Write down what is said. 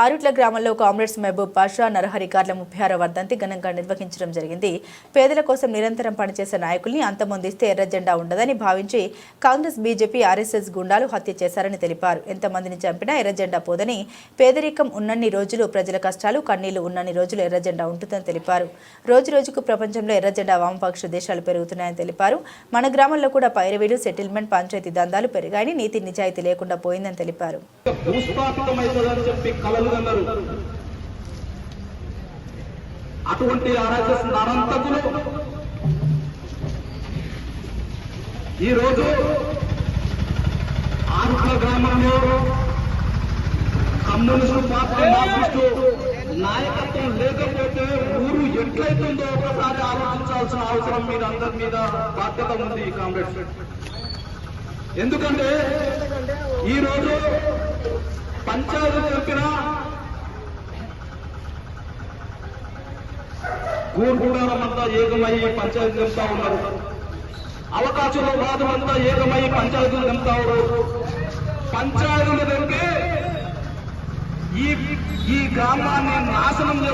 ఆరుట్ల గ్రామంలో కామ్రేడ్స్ మహబూబ్ పాషా నరహరి కార్ల ముప్పై ఆరో వర్ధంతి ఘనంగా నిర్వహించడం జరిగింది. పేదల కోసం నిరంతరం పనిచేసే నాయకుల్ని అంతమొందిస్తే ఎర్ర జెండా ఉండదని భావించి కాంగ్రెస్ బీజేపీ ఆర్ఎస్ఎస్ గుండాలు హత్య చేశారని తెలిపారు. ఎంతమందిని చంపినా ఎర్ర జెండా పోదని పేదరికం ఉన్నన్ని రోజులు ప్రజల కష్టాలు కన్నీళ్ళు ఉన్నన్ని రోజులు ఎర్ర జెండా ఉంటుందని తెలిపారు. రోజు రోజుకు ప్రపంచంలో ఎర్ర జెండా వామపక్ష దేశాలు పెరుగుతున్నాయని తెలిపారు. మన గ్రామంలో కూడా పైరవీలు సెటిల్మెంట్ పంచాయతీ దందాలు పెరిగాయని నీతి నిజాయితీ లేకుండా పోయిందని తెలిపారు. భూస్థాపితమవుతుందని అటువంటి ఆర్ఎస్ఎస్ నరంతకులు ఈరోజు రోజు ఆరుట్ల గ్రామంలో కమ్యూనిస్టు పార్టీ మార్క్సిస్టు నాయకత్వం లేకపోతే ఊరు ఎట్లయితుందో ఒకసారి ఆలోచించాల్సిన అవసరం మీద అందరి మీద బాధ్యత ఉంది ఈ కాంగ్రెస్. ఎందుకంటే ఈరోజు పంచాయతీ చెప్పినా గూర్గుడారం అంతా ఏకమయ్యి పంచాయతీ నింపుతా ఉన్నారు. అవకాశంలో వాదమంతా ఏకమయ్యి పంచాయతీలు నింపుతా ఉన్నారు. పంచాయతీలు నింపి ఈ ఈ గ్రామాన్ని నాశనం